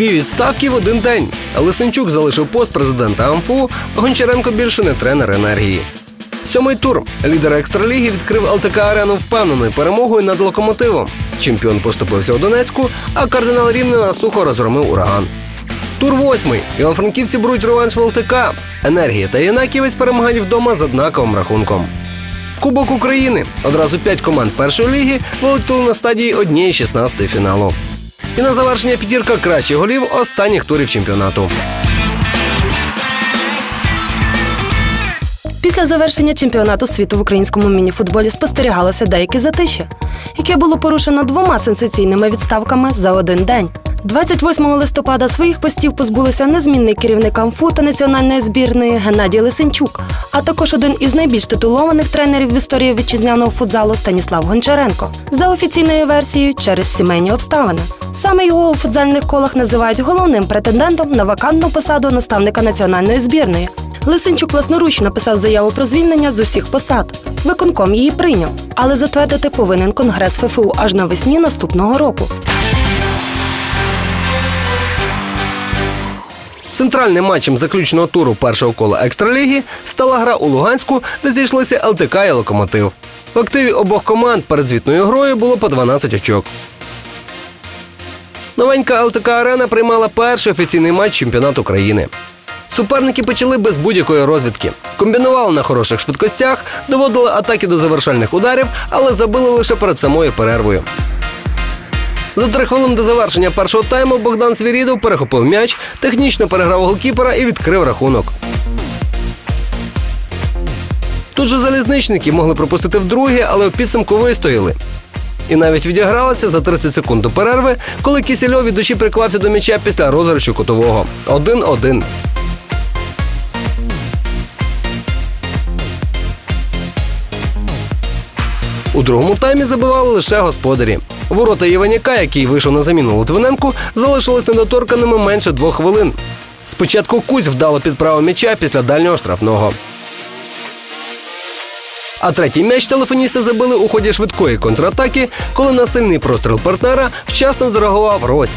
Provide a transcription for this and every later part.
Дві відставки в один день. Лисенчук залишив пост президента АМФУ, Гончаренко більше не тренер енергії. Сьомий тур. Лідер екстраліги відкрив ЛТК арену впевненою перемогою над локомотивом. Чемпіон поступився у Донецьку, а кардинал Рівнена сухо розгромив ураган. Тур восьмий. Іван-Франківці беруть реванш в ЛТК. Енергія та Янаківець перемагають вдома з однаковим рахунком. Кубок України. Одразу п'ять команд першої ліги вилетіли на стадії однієї 16 фіналу. І на завершення п'ятірка кращих голів останніх турів чемпіонату. Після завершення чемпіонату світу в українському мініфутболі спостерігалося деяке затище, яке було порушено двома сенсаційними відставками за один день. 28 листопада своїх постів позбулися незмінний керівник АМФУ та національної збірної Геннадій Лисенчук, а також один із найбільш титулованих тренерів в історії вітчизняного футзалу Станіслав Гончаренко. За офіційною версією, через сімейні обставини. Саме його у футзальних колах називають головним претендентом на вакантну посаду наставника національної збірної. Лисенчук власноруч написав заяву про звільнення з усіх посад. Виконком її прийняв, але затвердити повинен конгрес ФФУ аж навесні наступного року. Центральним матчем заключного туру першого кола екстраліги стала гра у Луганську, де зійшлися ЛТК і Локомотив. В активі обох команд перед звітною грою було по 12 очок. Новенька ЛТК Арена приймала перший офіційний матч чемпіонату країни. Суперники почали без будь-якої розвідки. Комбінували на хороших швидкостях, доводили атаки до завершальних ударів, але забили лише перед самою перервою. За три хвилини до завершення першого тайму Богдан Свірідов перехопив м'яч, технічно переграв голкіпера і відкрив рахунок. Тут же залізничники могли пропустити вдруге, але в підсумку вистояли. І навіть відігралися за 30 секунд до перерви, коли Кісельов від душі приклався до м'яча після розіграшу кутового. 1-1. У другому таймі забивали лише господарі. Ворота Іваняка, який вийшов на заміну Литвиненку, залишились недоторканими менше двох хвилин. Спочатку Кузь вдало підправив м'яча після дальнього штрафного. А третій м'яч телефоністи забили у ході швидкої контратаки, коли на сильний простріл партнера вчасно зреагував Рось.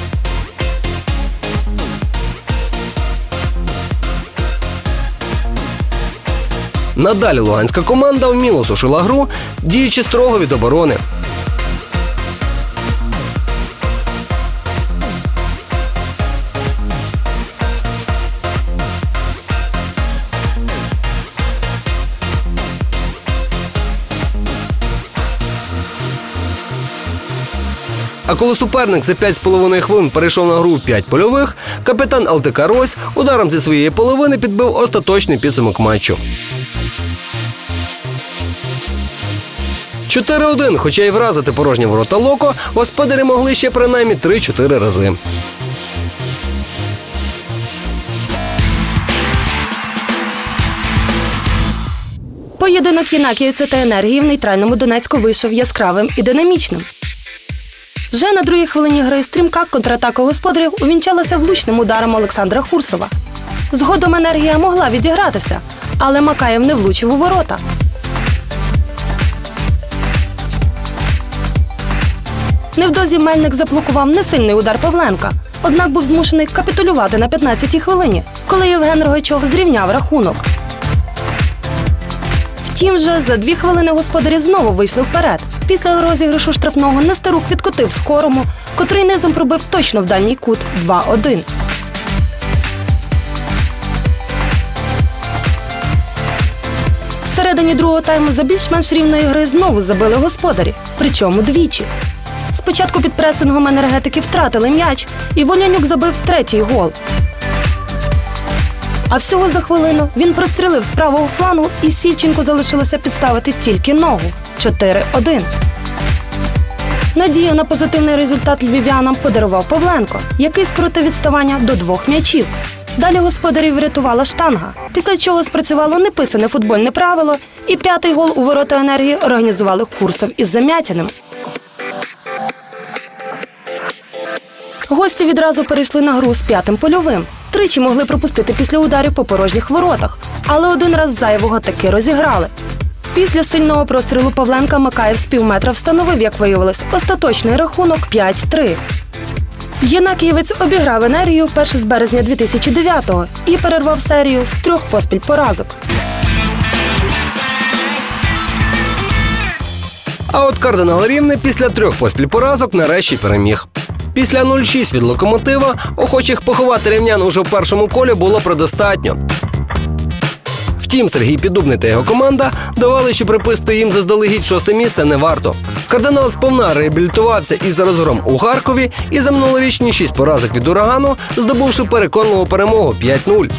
Надалі луганська команда вміло сушила гру, діючи строго від оборони. А коли суперник за 5,5 хвилин перейшов на гру 5 польових, капітан ЛТК Рось ударом зі своєї половини підбив остаточний підсумок матчу. 4-1, хоча й вразити порожні ворота Локо, господарі могли ще принаймні 3-4 рази. Поєдинок Єнакіївця та енергії в нейтральному Донецьку вийшов яскравим і динамічним. Вже на другій хвилині гри стрімка контратака господарів увінчалася влучним ударом Олександра Хурсова. Згодом енергія могла відігратися, але Макаєв не влучив у ворота. Невдовзі Мельник заблокував несильний удар Павленка, однак був змушений капітулювати на 15-й хвилині, коли Євген Рогачов зрівняв рахунок. Втім, же за дві хвилини господарі знову вийшли вперед. Після розіграшу штрафного Нестерук відкотив скорому, котрий низом пробив точно в дальній кут 2-1. Всередині другого тайму за більш-менш рівної гри знову забили господарі, причому двічі. Спочатку під пресингом енергетики втратили м'яч, і Волянюк забив третій гол. А всього за хвилину він прострілив з правого флангу, і Сільченко залишилося підставити тільки ногу 4-1. Надію на позитивний результат львів'янам подарував Павленко, який скоротив відставання до двох м'ячів. Далі господарів врятувала штанга, після чого спрацювало неписане футбольне правило, і п'ятий гол у ворота енергії організували Курсов із Замятіним. Гості відразу перейшли на гру з п'ятим польовим. Тричі могли пропустити після ударів по порожніх воротах, але один раз зайвого таки розіграли. Після сильного прострілу Павленка Макаєв з півметра встановив, як виявилось, остаточний рахунок 5-3. Єнакієвець обіграв енергію вперше з березня 2009-го і перервав серію з трьох поспіль поразок. А от кардинал Рівне після трьох поспіль поразок нарешті переміг. Після 0-6 від локомотива охочих поховати рівнян уже в першому колі було предостатньо. Втім, Сергій Піддубний та його команда довели, що приписати їм заздалегідь шосте місце не варто. Кардинал сповна реабілітувався із розгром у Харкові і за минулорічні шість поразок від урагану, здобувши переконливу перемогу 5-0.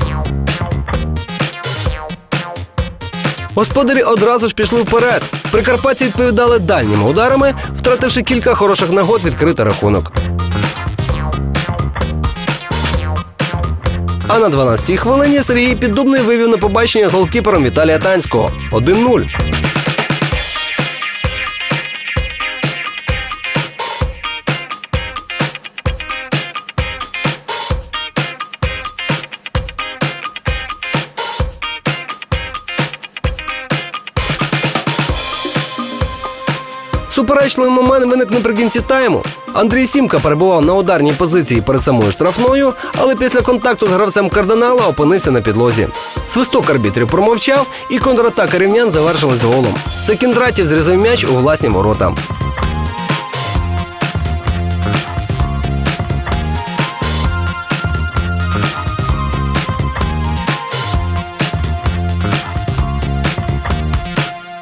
Господарі одразу ж пішли вперед. Прикарпатці відповідали дальніми ударами, втративши кілька хороших нагод відкрити рахунок. А на 12-й хвилині Сергій Піддубний вивів на побачення голкіпером Віталія Танського 1-0. Суперечливий момент виник наприкінці тайму. Андрій Сімка перебував на ударній позиції перед самою штрафною, але після контакту з гравцем кардинала опинився на підлозі. Свисток арбітрів промовчав, і контратака рівнян завершилась голом. Це Кіндратів зрізав м'яч у власні ворота.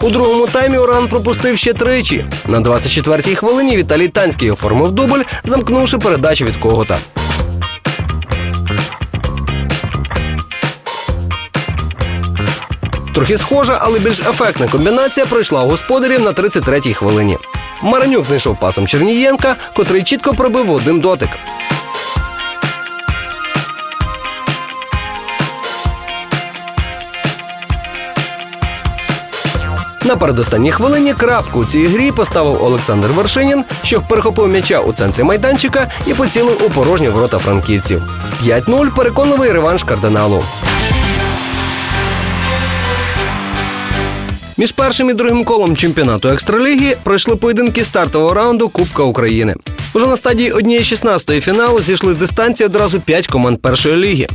У другому таймі Уран пропустив ще тричі. На 24-й хвилині Віталій Танський оформив дубль, замкнувши передачу від когота. Трохи схожа, але більш ефектна комбінація пройшла у господарів на 33-й хвилині. Маранюк знайшов пасом Чернієнка, котрий чітко пробив один дотик. На передостанній хвилині крапку у цій грі поставив Олександр Вершинін, що перехопив м'яча у центрі майданчика і поцілив у порожні ворота франківців. 5-0 переконливий реванш кардиналу. Між першим і другим колом чемпіонату екстраліги пройшли поєдинки стартового раунду Кубка України. Уже на стадії 1-16 фіналу зійшли з дистанції одразу 5 команд першої ліги.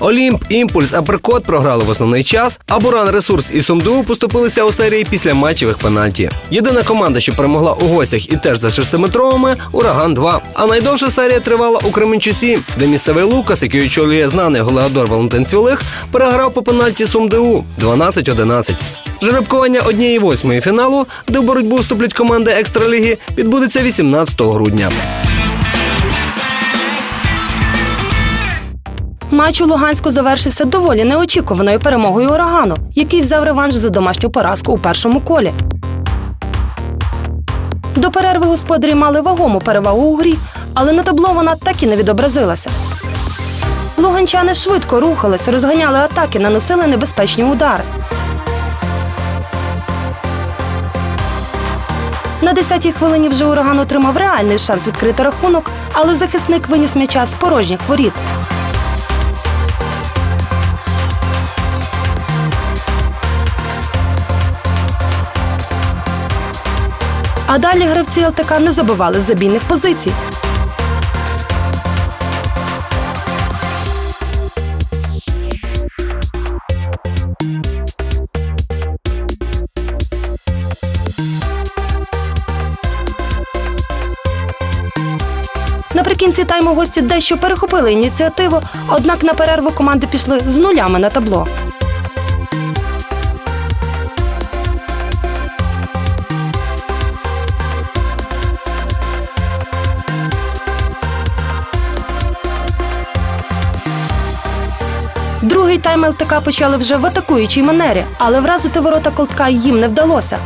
Олімп, Імпульс, Аперкот програли в основний час, а Буран Ресурс і Сумду поступилися у серії після матчевих пенальті. Єдина команда, що перемогла у гостях і теж за шестиметровими Ураган 2. А найдовша серія тривала у Кременчусі, де місцевий Лукас, який очолює знаний голеадор Валентин Цвілих, переграв по пенальті Сумду 12-11. Жеребкування однієї восьмої фіналу, де в боротьбу вступлять команди екстраліги, відбудеться 18 грудня. Матч у Луганську завершився доволі неочікуваною перемогою урагану, який взяв реванш за домашню поразку у першому колі. До перерви господарі мали вагому перевагу у грі, але на табло вона так і не відобразилася. Луганчани швидко рухались, розганяли атаки, наносили небезпечні удари. На 10-й хвилині вже ураган отримав реальний шанс відкрити рахунок, але захисник виніс м'яча з порожніх воріт. А далі гравці ЛТК не забивали з забійних позицій. Наприкінці тайму гості дещо перехопили ініціативу, однак на перерву команди пішли з нулями на табло. Другий тайм ЛТК почали вже в атакуючій манері, але вразити ворота колтка їм не вдалося.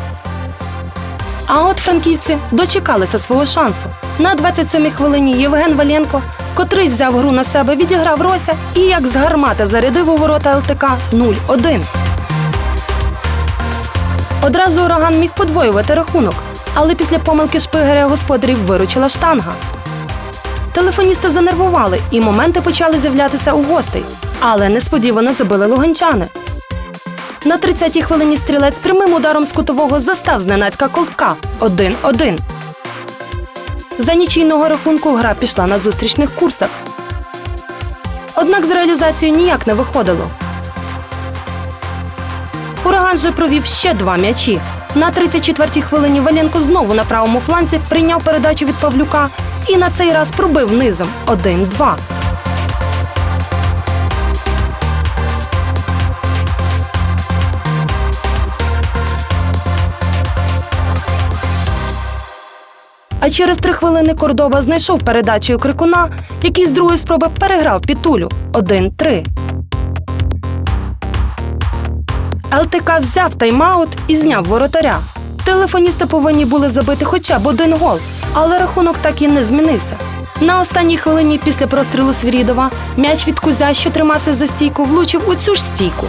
А от франківці дочекалися свого шансу. На 27-й хвилині Євген Валенко, котрий взяв гру на себе, відіграв Рося і як з гармати зарядив у ворота ЛТК 0-1. Одразу ураган міг подвоювати рахунок, але після помилки шпигаря господарів виручила штанга. Телефоністи занервували, і моменти почали з'являтися у гостей, але несподівано забили луганчани. На 30-й хвилині стрілець прямим ударом з кутового застав зненацька колтка 1-1. За нічийного рахунку гра пішла на зустрічних курсах. Однак з реалізацією ніяк не виходило. Ураган же провів ще два м'ячі. На 34-й хвилині Валенко знову на правому фланці прийняв передачу від Павлюка і на цей раз пробив низом 1-2. А через три хвилини Кордоба знайшов передачею крикуна, який з другої спроби переграв пітулю 1-3. ЛТК взяв тайм-аут і зняв воротаря. Телефоністи повинні були забити хоча б один гол, але рахунок так і не змінився. На останній хвилині після прострілу Свірідова м'яч від Кузя, що тримався за стійку, влучив у цю ж стійку.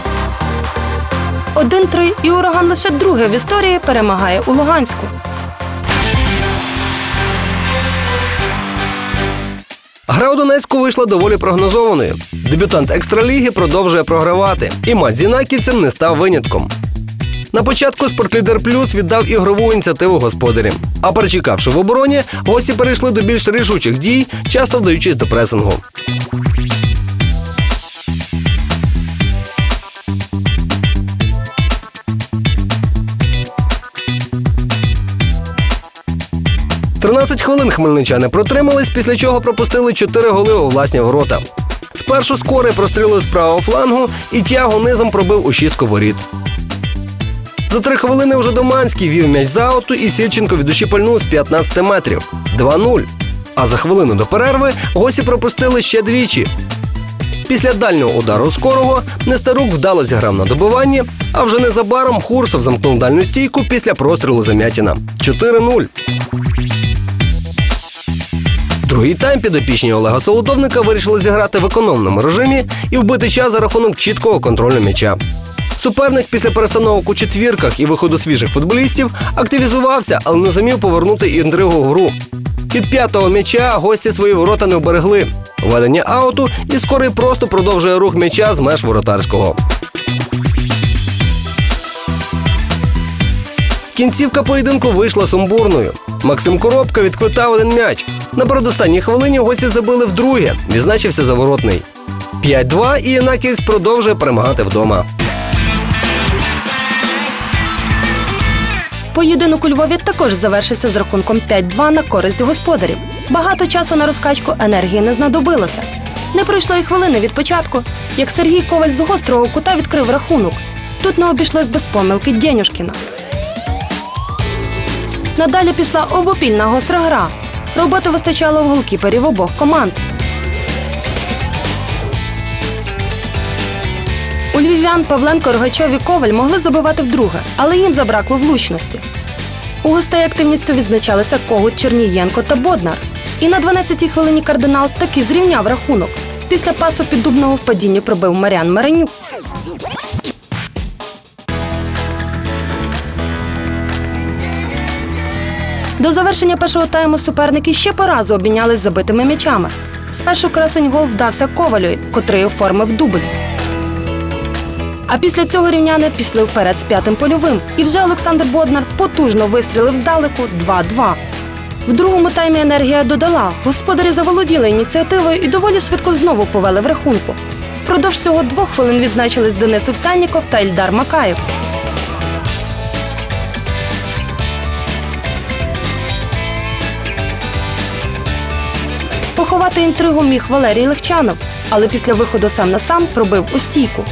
1-3 і ураган лише друге в історії перемагає у Луганську. Гра у Донецьку вийшла доволі прогнозованою. Дебютант екстраліги продовжує програвати, і з інаківцем не став винятком. На початку спортлідер Плюс віддав ігрову ініціативу господарям. А перечекавши в обороні, гості перейшли до більш рішучих дій, часто вдаючись до пресингу. Тринадцять хвилин хмельничани протримались, після чого пропустили 4 голи у власні ворота. Спершу скори простріли з правого флангу, і Тяго низом пробив у шістку воріт. За три хвилини вже Доманський вів м'яч з ауту і Сільченко від душі пальнув з 15 метрів 2-0. А за хвилину до перерви гості пропустили ще двічі. Після дальнього удару скорого Нестерук вдало зіграв на добиванні, а вже незабаром Хурсов замкнув дальню стійку після прострілу Замятіна. 4-0. Другий тайм підопічні Олега Солодовника вирішили зіграти в економному режимі і вбити час за рахунок чіткого контролю м'яча. Суперник після перестановок у четвірках і виходу свіжих футболістів активізувався, але не зумів повернути інтригу в гру. Від п'ятого м'яча гості свої ворота не вберегли. Ведення ауту і скорий просто продовжує рух м'яча з меж воротарського. Кінцівка поєдинку вийшла сумбурною. Максим Коробка відквитав один м'яч. На передостанній хвилині гості забили вдруге. Відзначився заворотний. 5-2 і Янаківець продовжує перемагати вдома. Поєдинок у Львові також завершився з рахунком 5-2 на користь господарів. Багато часу на розкачку енергії не знадобилося. Не пройшло й хвилини від початку, як Сергій Коваль з гострого кута відкрив рахунок. Тут не обійшлось без помилки Дєнюшкіна. Надалі пішла обопільна гостра гра. Роботи вистачало в голкіперів обох команд. У львів'ян Павленко, Рогачов і Коваль могли забивати вдруге, але їм забракло влучності. У гостей активністю відзначалися Когут, Чернієнко та Боднар. І на 12-й хвилині кардинал таки зрівняв рахунок. Після пасу піддубного в падінні пробив Марян Маренюк. До завершення першого тайму суперники ще по разу обмінялись забитими м'ячами. Спершу красень гол вдався Ковалю, котрий оформив дубль. А після цього рівняни пішли вперед з п'ятим польовим. І вже Олександр Боднар потужно вистрілив здалеку 2-2. В другому таймі енергія додала. Господарі заволоділи ініціативою і доволі швидко знову повели в рахунку. Продовж всього двох хвилин відзначились Денис Овсянніков та Ільдар Макаєв. Поховати інтригу міг Валерій Легчанов, але після виходу сам на сам пробив у стійку.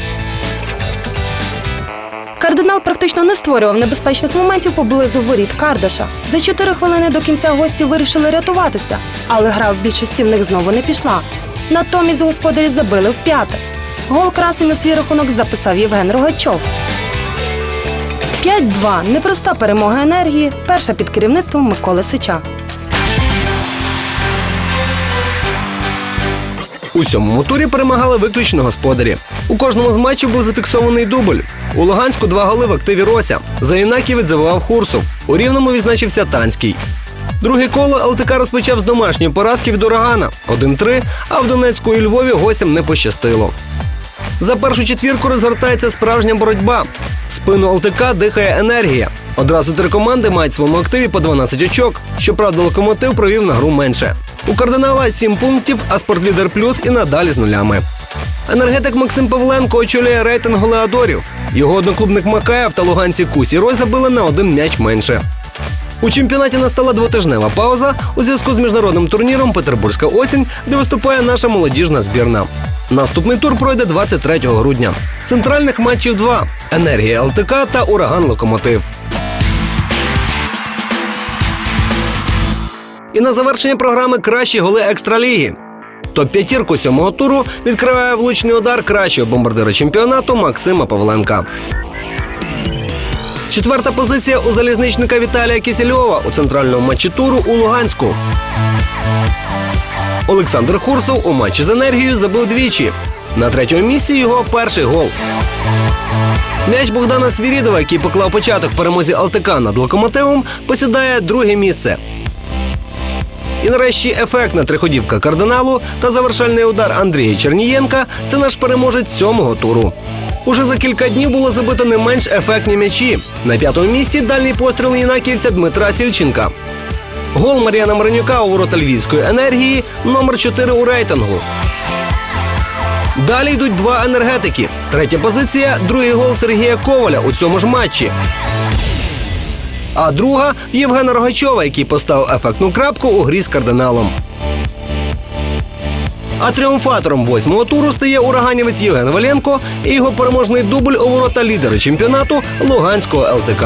Кардинал практично не створював небезпечних моментів поблизу воріт Кардаша. За чотири хвилини до кінця гості вирішили рятуватися, але гра в більшості в них знову не пішла. Натомість господарі забили в п'яте. Гол красень на свій рахунок записав Євген Рогачов. 5-2. Непроста перемога енергії. Перша під керівництвом Миколи Сича. У сьомому турі перемагали виключно господарі. У кожному з матчів був зафіксований дубль. У Луганську два голи в активі Рося. За Інаківець забивав Хурсов. У Рівному відзначився Танський. Друге коло ЛТК розпочав з домашньої поразки від урагана 1-3, а в Донецьку і Львові гостям не пощастило. За першу четвірку розгортається справжня боротьба. Спину ЛТК дихає енергія. Одразу три команди мають в своєму активі по 12 очок. Щоправда, локомотив провів на гру менше. У кардинала 7 пунктів, а спортлідер плюс і надалі з нулями. Енергетик Максим Павленко очолює рейтинг голеадорів. Його одноклубник Макаєв та луганці Кусі Рой забили на один м'яч менше. У чемпіонаті настала двотижнева пауза у зв'язку з міжнародним турніром Петербурзька осінь, де виступає наша молодіжна збірна. Наступний тур пройде 23 грудня. Центральних матчів два: енергія ЛТК та ураган Локомотив. І на завершення програми кращі голи екстраліги. Топ-п'ятірку сьомого туру відкриває влучний удар кращого бомбардира чемпіонату Максима Павленка. Четверта позиція у залізничника Віталія Кісельова у центральному матчі туру у Луганську. Олександр Хурсов у матчі з енергією забив двічі. На третьому місці його перший гол. М'яч Богдана Свірідова, який поклав початок перемозі ЛТК над локомотивом, посідає друге місце. І нарешті ефектна триходівка кардиналу та завершальний удар Андрія Чернієнка це наш переможець сьомого туру. Уже за кілька днів було забито не менш ефектні м'ячі. На п'ятому місці дальній постріл інаківця Дмитра Сільченка. Гол Мар'яна Маранюка у ворота Львівської енергії номер 4 у рейтингу. Далі йдуть два енергетики. Третя позиція другий гол Сергія Коваля у цьому ж матчі. А друга Євгена Рогачова, який поставив ефектну крапку у грі з кардиналом. А тріумфатором восьмого туру стає ураганівець Євген Валенко і його переможний дубль у ворота лідера чемпіонату Луганського ЛТК.